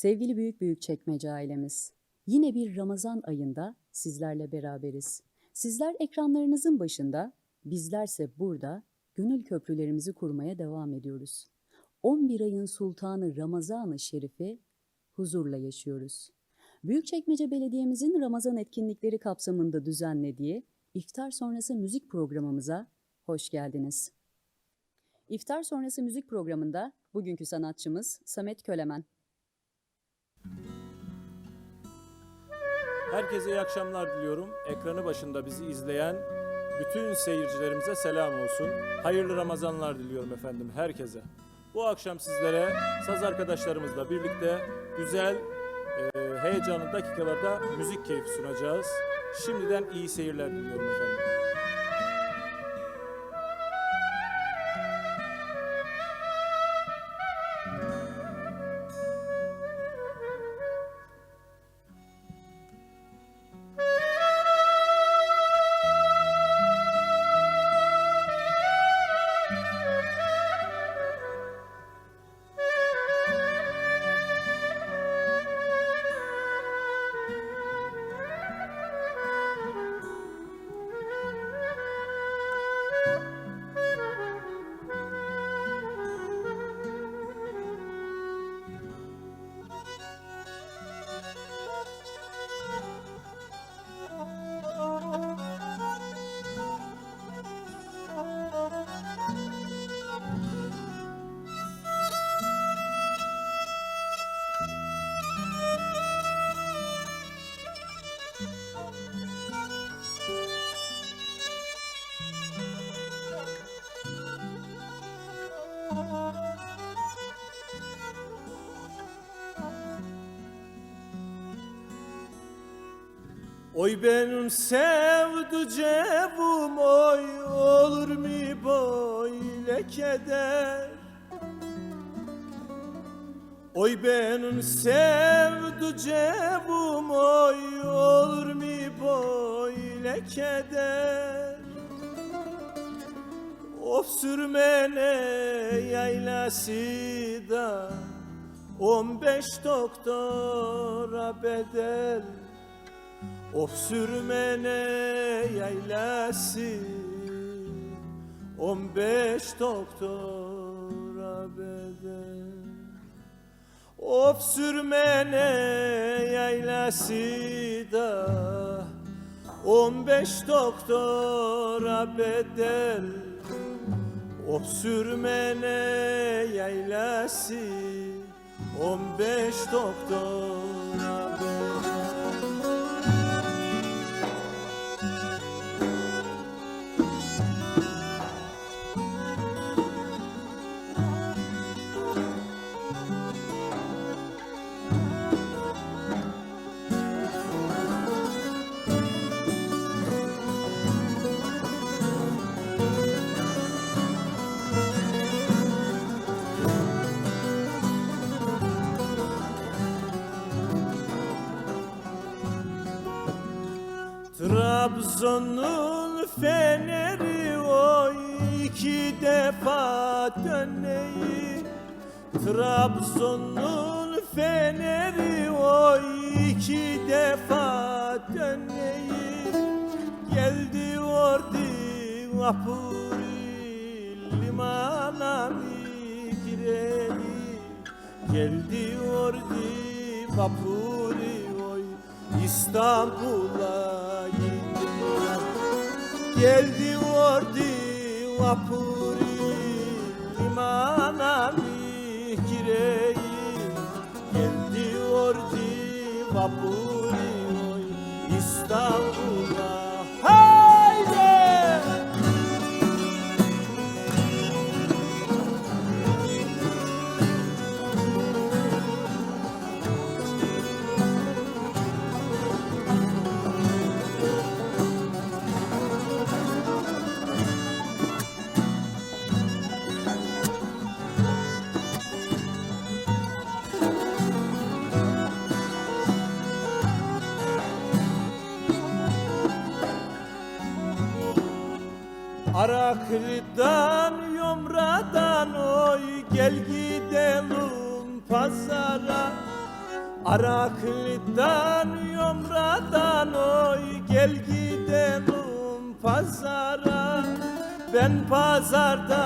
Sevgili Büyük Büyük Çekmece ailemiz, yine bir Ramazan ayında sizlerle beraberiz. Sizler ekranlarınızın başında, bizlerse burada gönül köprülerimizi kurmaya devam ediyoruz. 11 ayın sultanı Ramazan-ı Şerif'i huzurla yaşıyoruz. Büyükçekmece Belediye'mizin Ramazan etkinlikleri kapsamında düzenlediği iftar sonrası müzik programımıza hoş geldiniz. İftar sonrası müzik programında bugünkü sanatçımız Samet Kölemen. Herkese iyi akşamlar diliyorum. Ekranı başında bizi izleyen bütün seyircilerimize selam olsun. Hayırlı Ramazanlar diliyorum efendim herkese. Bu akşam sizlere saz arkadaşlarımızla birlikte güzel, e, heyecanlı dakikalarda müzik keyfi sunacağız. Şimdiden iyi seyirler diliyorum efendim. Oy benim sevducevum oy olur mu böyle keder? Oy benim sevducevum oy olur mu böyle keder? Of sürmene yaylası da On beş doktora bedel Of sürmene yaylası On beş doktora bedel. Of sürmene yaylası da On beş doktora bedel. Of sürmene yaylası On beş doktora Trabzon'un feneri oy iki defa dönneyi Trabzon'un feneri oy iki defa dönneyi Geldi ordu vapuri limana mi gireli Geldi ordu vapuri oy İstanbul'a Geldi ordu vapuri limana mi Geldi ordu vapuri oy İstanbul'a Araklı'dan Yomra'dan oy gel gidelim pazara. Araklı'dan Yomra'dan oy gel gidelim pazara. Ben pazarda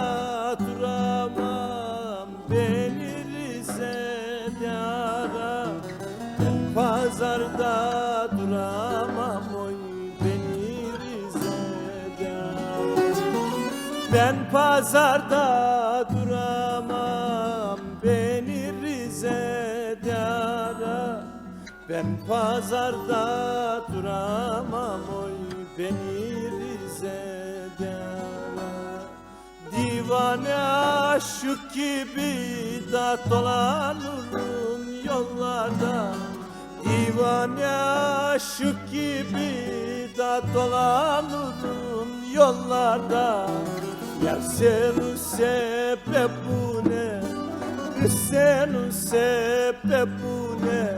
duramam beni Rize'de ara. Pazarda ben pazarda duramam. Beni Rize'de ara Ben pazarda duramam. Oy beni Rize'de ara Divane aşık gibi da dolanırım yollarda. Divane aşık gibi da dolanırım yollarda Yar senin sebebune Senin sebebune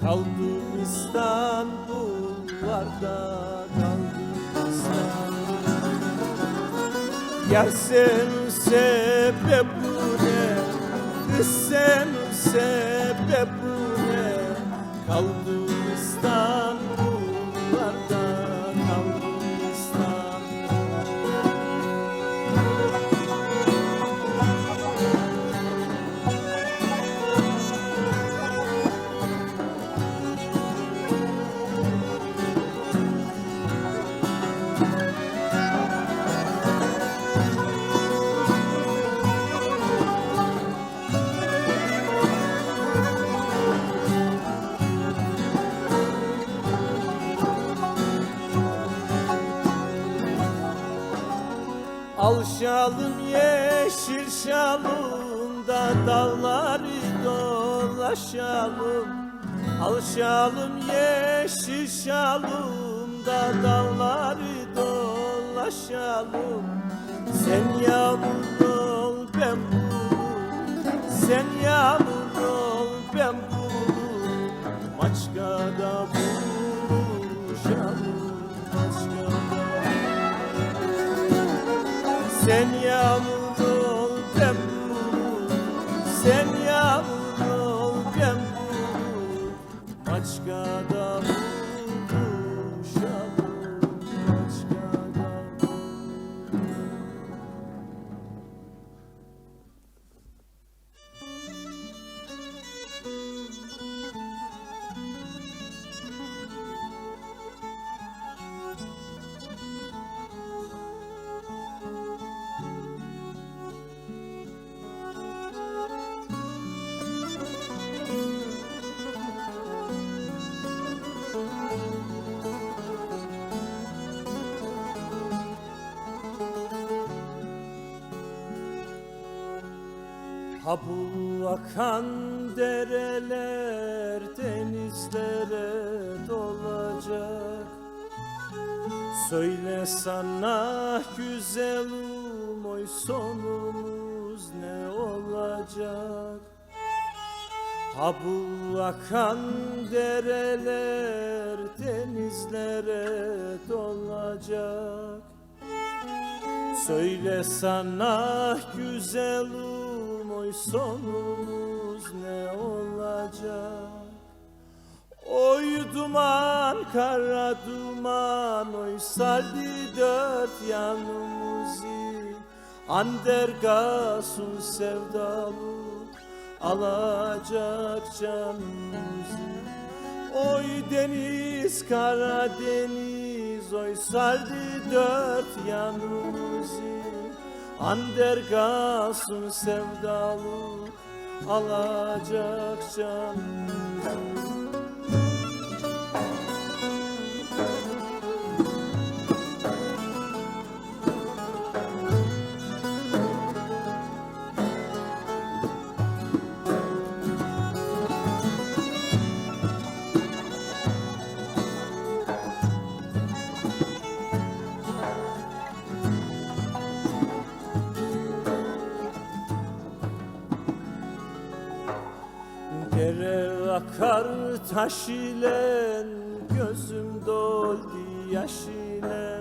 Kaldım İstanbullarda Kaldım İstanbullarda Yar senin sebebune Kız senin sebebune Kaldım İstanbullarda şalım yeşil şalım da dağları dolaşalım. Al şalım yeşil şalım da dağları dolaşalım. Sen yağmur ol ben bulur Sen yağmur sen yağmur ol bulut Sen yağmur ol bulut Maçkada Söyle sana güzelim oy sonumuz ne olacak? Ha bu akan dereler denizlere dolacak. Söyle sana güzelim oy sonumuz ne olacak Oy duman kara duman oy sardı dört yanımızı. Andergasun sevdalı alacak canımızı. Oy deniz Karadeniz oy sardı dört yanımızı. Andergasun sevdalı alacak canımızı taş ile Gözüm doldu yaş ile.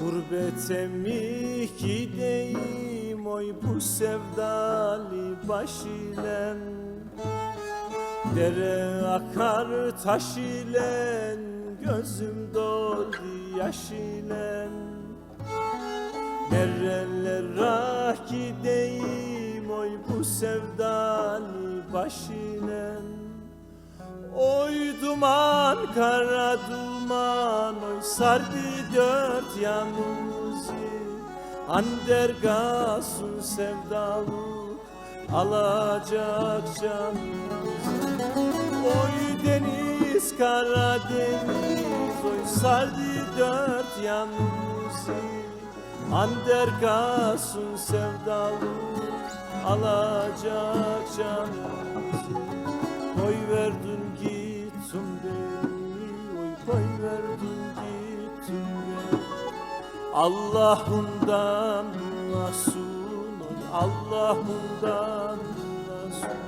Gurbete mi gideyim Oy bu sevdalı baş ile? Dere akar taş ile Gözüm doldu yaş ile. Nerelere gideyim Oy bu sevdalı baş ile Oy duman kara duman Oy sardı dört yanımızı Andergasın sevdalı Alacak canımızı Oy deniz kara deniz Oy sardı dört yanımızı Andergasın sevdalı Alacak canımızı Koy verdin verdin gittin Allah'ından bulasın Oy Allah'ından bulasın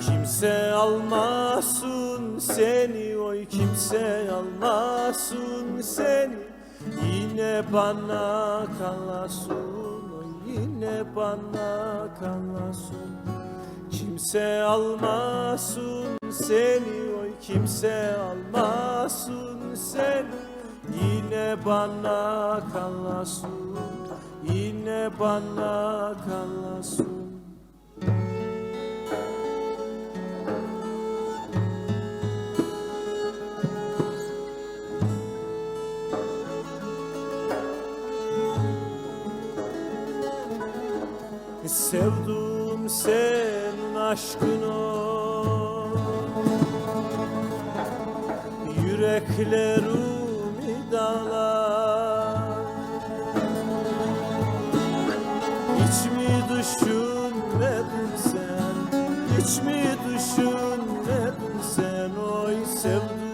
Kimse almasın seni Oy kimse almasın seni. Yine bana kalasın Oy yine bana kalasın Kimse almasın seni oy kimse almasın seni. Yine bana kalasın yine bana kalasın Sevdum senin aşkını Yüreklerimi dağlar. Hiç mi düşünmedin sen? Hiç mi düşünmedin sen? Oy sevdum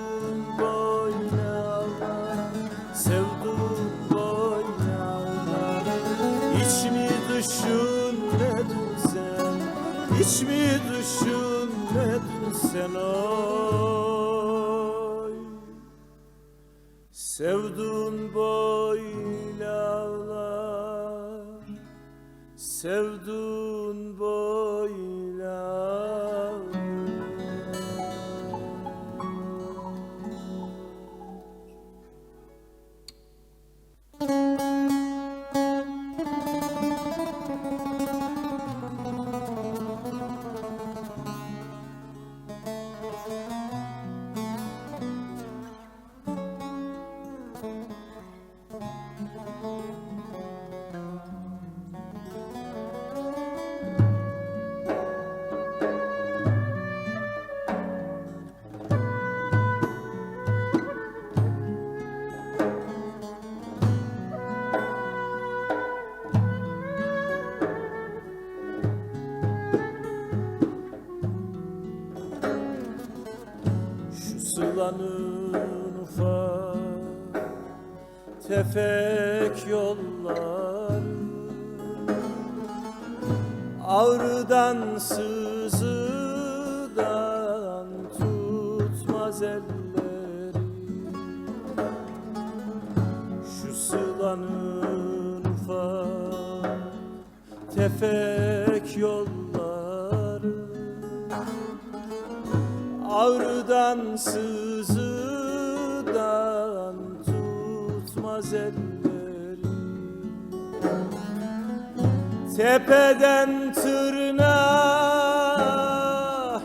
Tepeden tırnağa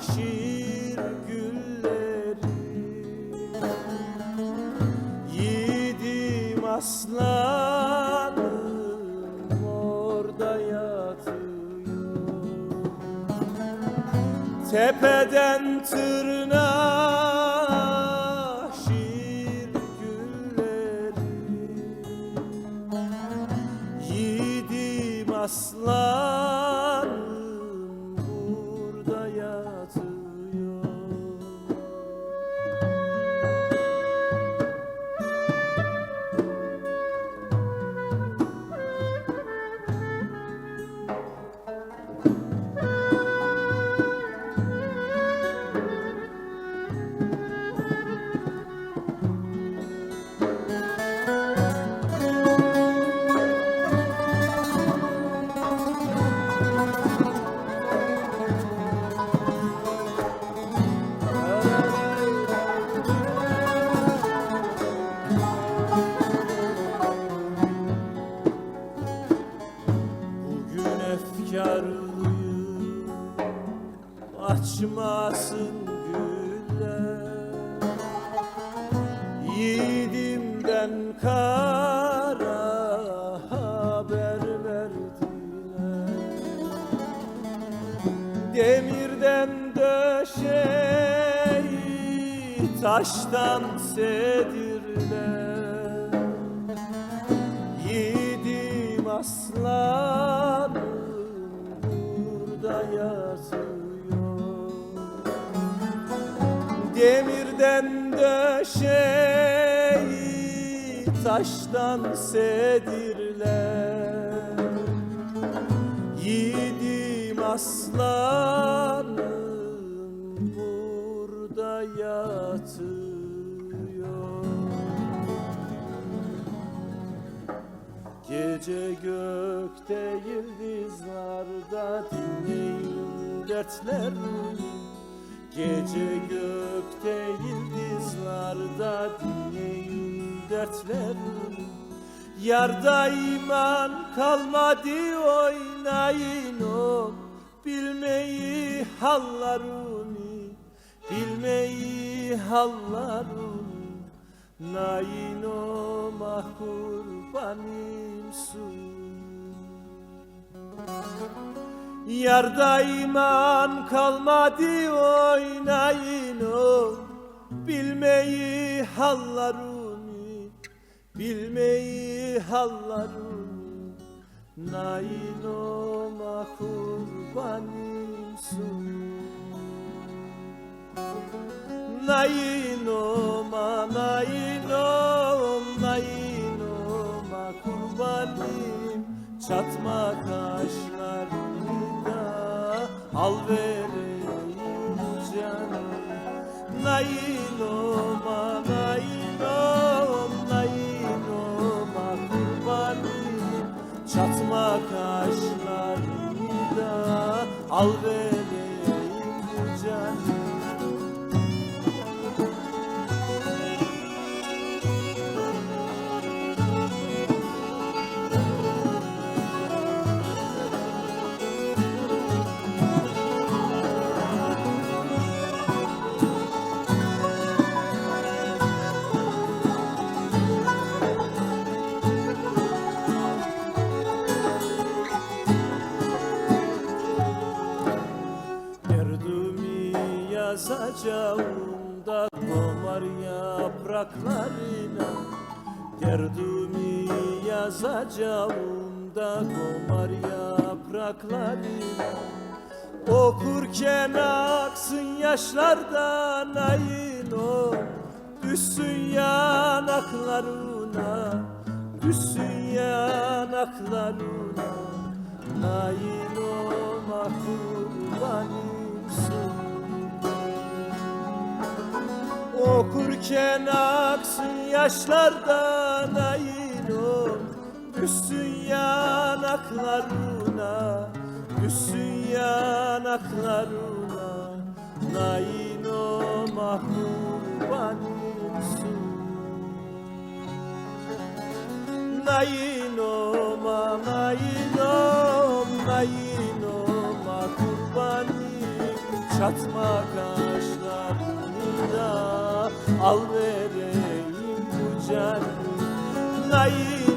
şiir gülleri. Yiğidim aslanım orada yatıyor. Tepeden Demirden döşeyi taştan sedirler. Yiğidim aslanım burada yatıyor Gece gökte yıldızlarda dinleyin dertlerimi Gece gökte yıldızlarda dinleyin dertlerimi Yarda iman kalmadı oynayın o. Bilmeyi hallarını Bilmeyi hallarını Nain o kurbanimsun Yarda iman kalmadı oynayın o Bilmeyi hallarını Bilmeyi hallarını Nain o kurbanimsun Nainoma, nainom, nainoma kurbanım. Çatma kaşlarını da al vereyim canım Nainoma, nainom, nainoma kurbanım. Çatma kaşlarını da al vereyim yazacağım da komar yapraklarına Okurken aksın yaşlardan ayın o. Düşsün yanaklarına Düşsün yanaklarına Nail olma kurbanımsın Okurken aksın yaşlardan ayın Düşsün yanaklarına Düşsün yanaklarına. Nain o mahkurbanımsın Nayinoma, nayinom, nayinoma kurbanım Çatma kaşlarını da al vereyim bu canım Nayinoma,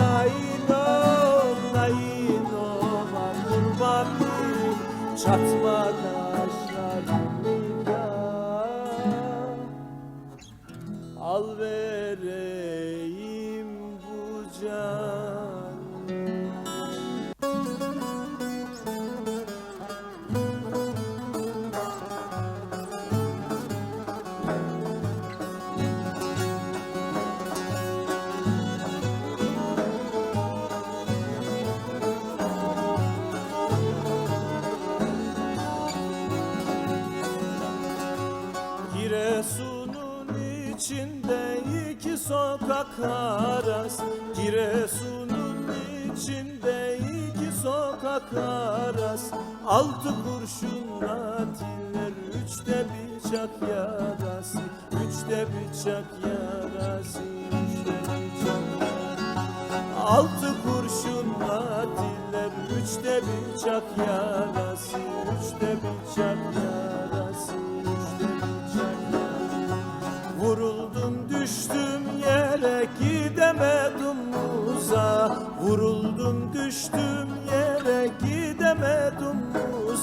nayinom, nayinoma kurbanım Çatma kaşlarını da Al vereyim kurşunla tiller üçte bıçak yarası Üçte bıçak yarası Üçte bıçak. Yarası Altı kurşunla diller Üçte bir çak yarası Üçte bir çak yarası Üçte bir çak yarası. Vuruldum düştüm yere gidemedim uza Vuruldum düştüm yere gidemedim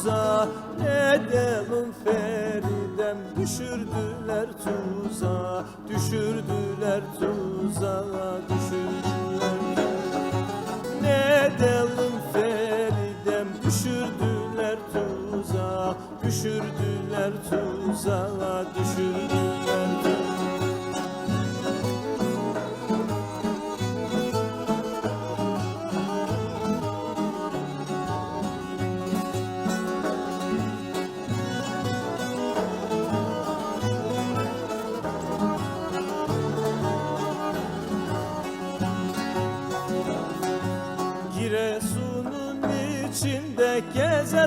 uza Ne delim Feridem düşürdüler tuza Düşürdüler tuzağa düşürdüler ne delim Feridem düşürdüler tuzağa Düşürdüler tuzağa düşürdüler tuzağa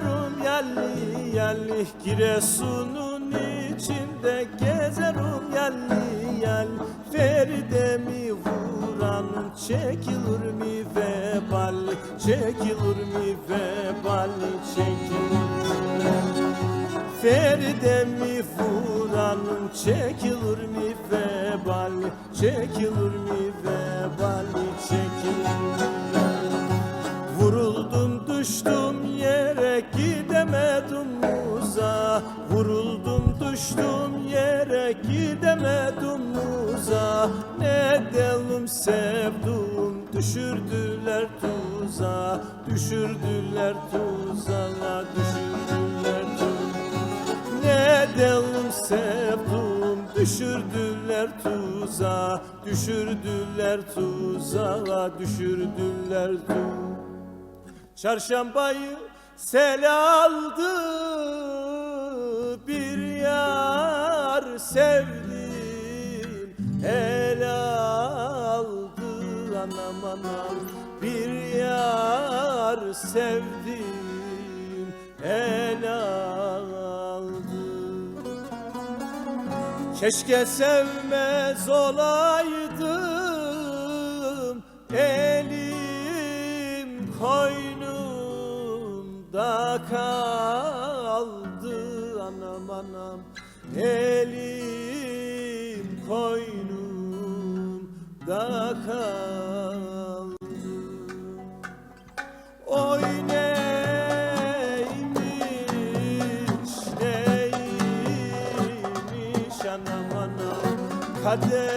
gezerim yalli yalli Giresun'un içinde. Gezerim yalli yal Feridemi vuranın çekilir mi vebal? Çekilir mi vebal? Çekilir. Mi Feridemi vuranın çekilir mi vebal? Çekilir mi vebal? Çekilir. Vuruldum düştüm yere gidemedim uza Vuruldum düştüm yere gidemedim uza Ne delim sevdum düşürdüler tuza. Düşürdüler tuzağa düşürdüler tuzağa ne delim sevdum düşürdüler tuza. Düşürdüler tuzağa düşürdüler tuzağa Çarşambayı sel aldı bir yar sevdim. El aldı anam anam. Bir yar sevdim. El aldı. Keşke sevmez olaydım kaldı Anam anam. Elim koynumda kaldı. Oy neymiş neymiş anam anam. Kaderim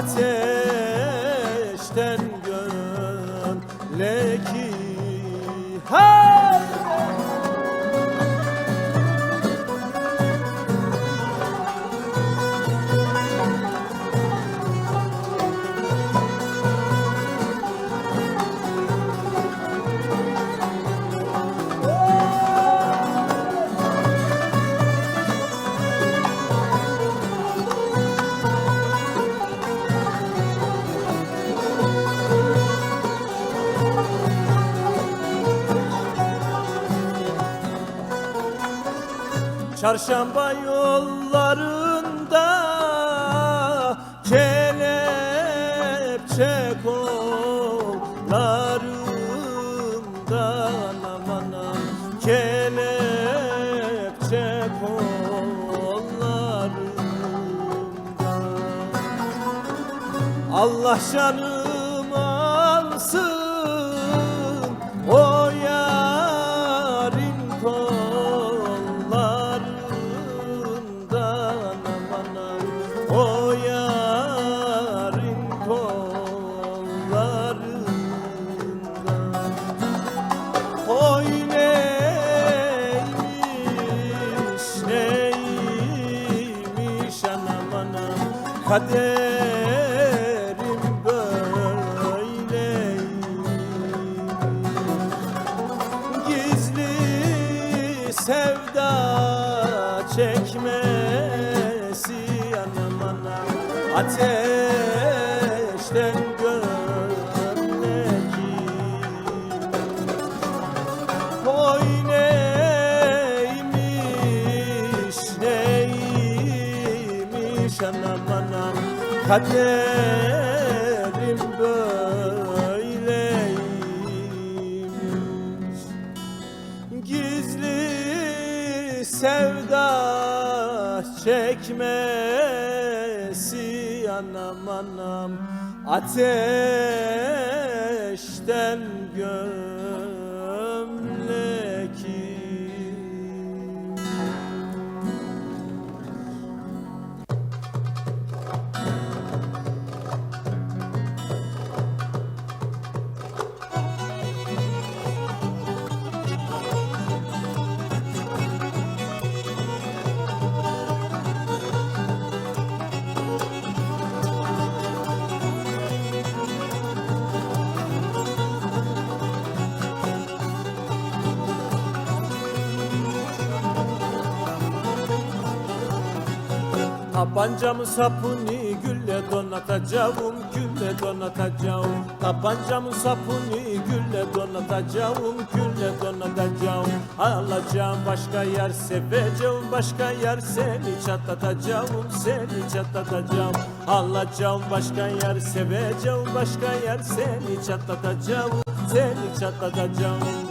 Ateşten Çarşamba yollarında kelepçe kollarımda anam anam kelepçe kollarımda Allah canımı ateşi yanım anam Ateşten gömleki Koy neymiş neymiş anam anam çekmesi anam anam. Ateşten Tabancamı sapuni gülle donatacağım Gülle donatacağım. Tabancamı sapuni gülle donatacağım Gülle donatacağım. Alacağım başka yer seveceğim Başka yer seni çatlatacağım Seni çatlatacağım. Alacağım başka yer seveceğim Başka yer seni çatlatacağım Seni çatlatacağım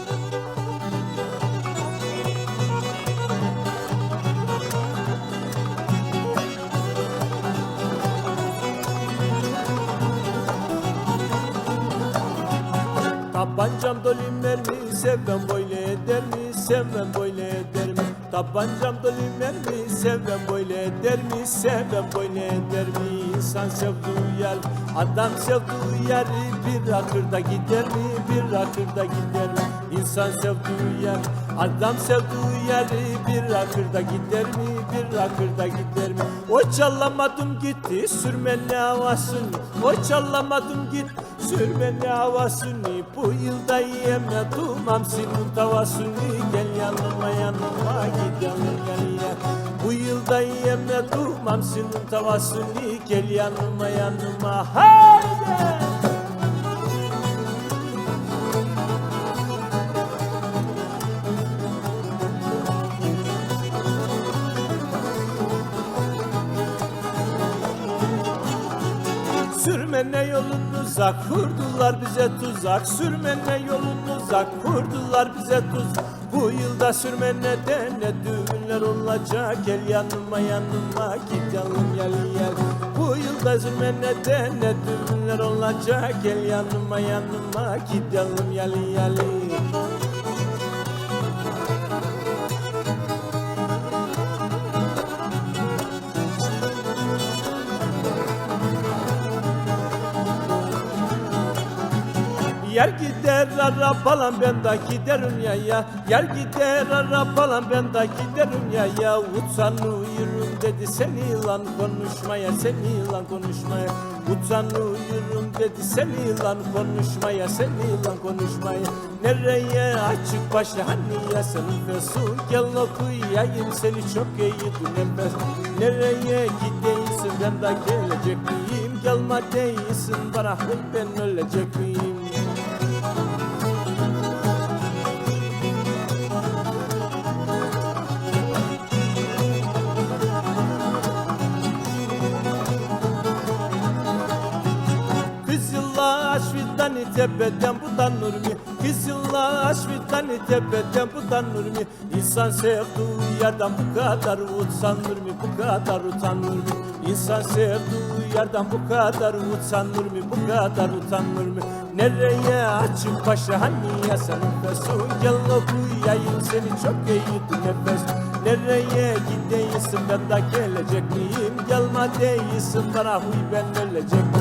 Tabancam dolu mermi sevmem böyle eder mi? Sevmem böyle eder mi? Tabancam dolu mermi sevmem böyle eder mi? Sevmem böyle eder mi? İnsan sevdiği yer adam sevdiği yer bir akırda gider mi? Bir akırda gider mi? İnsan sevdiği yer adam sevdiği yer bir akırda gider mi bir akırda gider mi? O çalamadım gitti sürmeli havasını? O çalamadım gitti Sürmeli havasını? Bu yılda yiyeme Dumam senin tavasını. Gel yanıma yanıma git yanım gel ya. Bu yılda yiyeme Dumam senin tavasını. Gel yanıma yanıma Haydi Sürmene yolunuza kurdular bize tuzak. Sürmene yolunuza kurdular bize tuzak. Bu yılda sürmene de ne düğünler olacak. Gel yanıma yanıma git yanım gel gel. Bu yılda sürmene de ne düğünler olacak. Gel yanıma yanıma git yanım gel gel Yer gider arabalan ben de giderim ya ya. Yer gider arabalan ben de giderim ya ya. Utan uyurum dedi seni lan konuşmaya Seni lan konuşmaya. Utan uyurum dedi seni lan konuşmaya Seni lan konuşmaya. Nereye açık başla hani ya sen nefesu Gel okuyayım seni çok iyi nefes Nereye gideysin ben de gelecek miyim? Gelme değilsin bana ben ölecek miyim tepeden budan nurmi Kızıllaş fidani tepeden budan nurmi İnsan sevdiği yerden bu kadar utanır mı? Bu kadar utanır mı? İnsan sevdiği yerden bu kadar utanır mı? Bu kadar utanır mı? Nereye açık paşa? Hani ya sen nefesun Gel okuyayım seni çok iyi nefes. Nereye gideysin ben de gelecek miyim? Gelme değilsin. Bana huy ben ölecek miyim